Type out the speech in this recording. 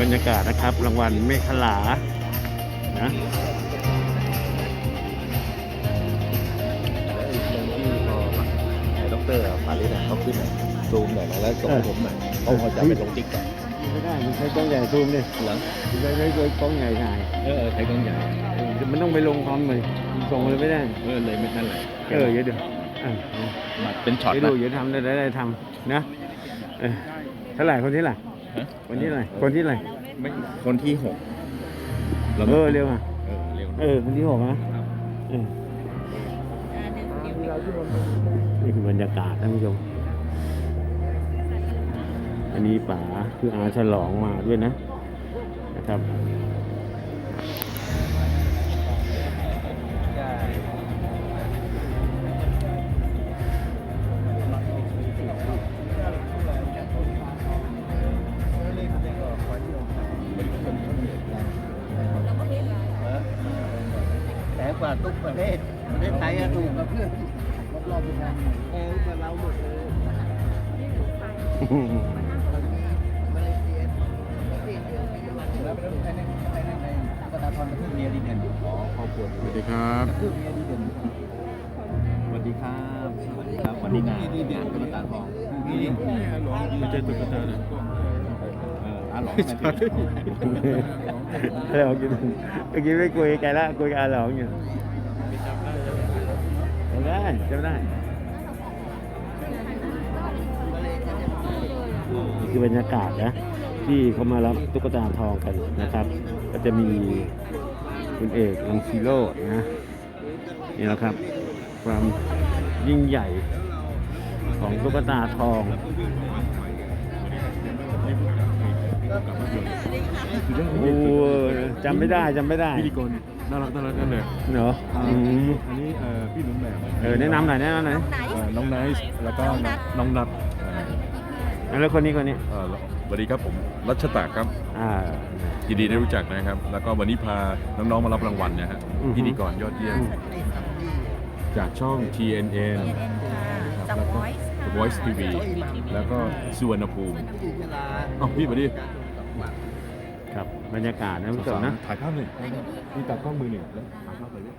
บรรยากาศนะครับ รางวัลเมฆขลานะแล้วอีกตรงที่พอไอ้ด็อกเตอร์ปาริสอะเขาขึ้นอะซูมหน่อยนะแล้วส่งให้ผมหน่อยเขาพอจะไปลงติ๊กต็อกไม่ได้มันใช้กล้องใหญ่ซูมดิเหรอมันใช้ใช้กล้องใหญ่ถ่ายเออใช้กล้องใหญ่เออมันต้องไปลงพร้อมเลยส่งเลยไม่ได้เออเลยไม่นั่นแหละเออเดี๋ยวเดี๋ยวอะบัตรเป็นช็อตเดี๋ยวนะดูเดี๋ยวทำได้ได้ได้ทำนะเออเท่าไหร่คนที่ไหน ฮะคนที่ไหนคนที่ไหนไม่คนที่หกเออเร็วอะเออเร็วเออคนที่หกนะเออนี่คือบรรยากาศท่านผู้ชม อันนี้ป๋าคืออาฉลองมาด้วยนะ นะครับ กว่าทุกประเทศประเทศไทยอะถูกกับเพื่อนรอบๆทุกทางแพงกว่าเราหมดเลยแล้วไปดูใครในใครในในกระดาทอนกระทืบเมียดีเด่นอ๋อครอบครัวสวัสดีครับกระทืบเมียดีเด่นสวัสดีครับ สวัสดีครับ วันนี้งานดีเดนกระดาทองนี่ไม่ใช่ตุ๊กตาเออ อาหลงอาหลองกินเมื่อกี้ไม่คุยกันละคุยกับอาหลองอยู่จำได้จำได้นี่คือบรรยากาศนะ ที่เขามารับตุ๊กตาทองกันนะครับ ก็จะมีคุณเอกลังซีโร่นะนี่แหละครับ ความยิ่งใหญ่ของตุ๊กตาทอง โอ้จำไม่ได้จำไม่ได้พิธีกรน่ารักน่ารักนั่นเลยเหรออืมอันนี้เอ่อพี่หนุนแบบเออแนะนำหน่อยแนะนำหน่อยเอ่อน้องไนซ์แล้วก็น้องนัทเอ่อแล้วคนนี้คนนี้ เอ่อสวัสดีครับผมรัชตาครับอ่า ยินดีได้รู้จักนะครับ แล้วก็วันนี้พาน้องๆมารับรางวัลนะฮะอือฮึ พิธีกรยอดเยี่ยมจากช่อง TNN จาก Voice ค่ะ Voice TV แล้วก็สุวรรณภูมิอ้าวพี่มาดิ ครับบรรยากาศนะคุณผู้นะถ่ายภาพหนึ่งนี่ตากล้องมือหนึ่งถ่ายภาพไปด้อย